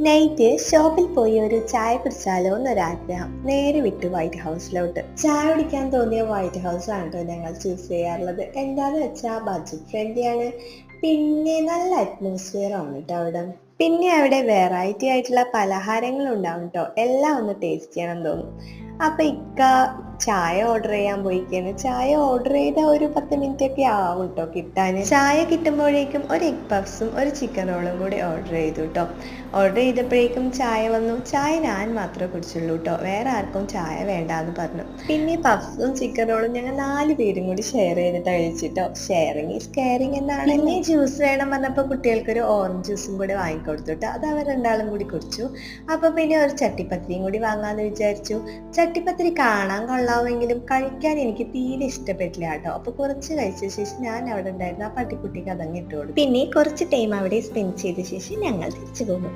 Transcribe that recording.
Night ഷോപ്പിൽ പോയി ഒരു ചായ കുടിച്ചാലോ എന്നൊരാഗ്രഹം. നേരെ വിട്ടു വൈറ്റ് ഹൗസിലോട്ട് ചായ കുടിക്കാൻ തോന്നിയ വൈറ്റ് ഹൗസ് ആണ് കേട്ടോ ഞങ്ങൾ ചൂസ് ചെയ്യാറുള്ളത്. എന്താന്ന് വെച്ചാൽ ബഡ്ജറ്റ് ഫ്രണ്ട്ലി ആണ്. പിന്നെ നല്ല അറ്റ്മോസ്ഫിയർ ആണ് കേട്ടോ അവിടെ. പിന്നെ അവിടെ വെറൈറ്റി ആയിട്ടുള്ള പലഹാരങ്ങൾ ഉണ്ടാവും കേട്ടോ എല്ലാം ഒന്ന് ടേസ്റ്റ് ചെയ്യണം തോന്നും. അപ്പൊ ഇക്ക ചായ ഓർഡർ ചെയ്യാൻ പോയിക്കാണ്. ചായ ഓർഡർ ചെയ്ത ഒരു പത്ത് മിനിറ്റ് ഒക്കെ ആവും കേട്ടോ കിട്ടാൻ ചായ കിട്ടുമ്പോഴേക്കും ഒരു എഗ് പഫ്സും ഒരു ചിക്കൻ റോളും കൂടി ഓർഡർ ചെയ്തു കേട്ടോ ഓർഡർ ചെയ്തപ്പോഴേക്കും ചായ വന്നു. ചായ ഞാൻ മാത്രമേ കുടിച്ചുള്ളൂ കേട്ടോ വേറെ ആർക്കും ചായ വേണ്ട എന്ന് പറഞ്ഞു. പിന്നെ പഫ്സും ചിക്കൻ റോളും ഞങ്ങൾ നാല് പേരും കൂടി ഷെയർ ചെയ്തിട്ട് കഴിച്ചിട്ടോ ഷെയറിങ് ഈസ് കെയറിങ് എന്നാണ്. ഇനി ജ്യൂസ് വേണം വന്നപ്പോ കുട്ടികൾക്ക് ഒരു ഓറഞ്ച് ജ്യൂസും കൂടി വാങ്ങിക്കൊടുത്തു കേട്ടോ അത് അവർ രണ്ടാളും കൂടി കുടിച്ചു. അപ്പൊ പിന്നെ ഒരു ചട്ടിപ്പത്തിരിയും കൂടി വാങ്ങാമെന്ന് വിചാരിച്ചു. ചട്ടിപ്പത്തിരി കാണാൻ കൊള്ളാമെങ്കിലും കഴിക്കാൻ എനിക്ക് തീരെ ഇഷ്ടപ്പെട്ടില്ല കേട്ടോ. അപ്പൊ കുറച്ച് കഴിച്ച ശേഷം ഞാൻ അവിടെ ഉണ്ടായിരുന്ന ആ പട്ടിക്കുട്ടിക്ക് അതങ്ങ് ഇട്ട് പിന്നെ കുറച്ച് ടൈം അവിടെ സ്പെൻഡ് ചെയ്ത ശേഷം ഞങ്ങൾ തിരിച്ചു പോകും.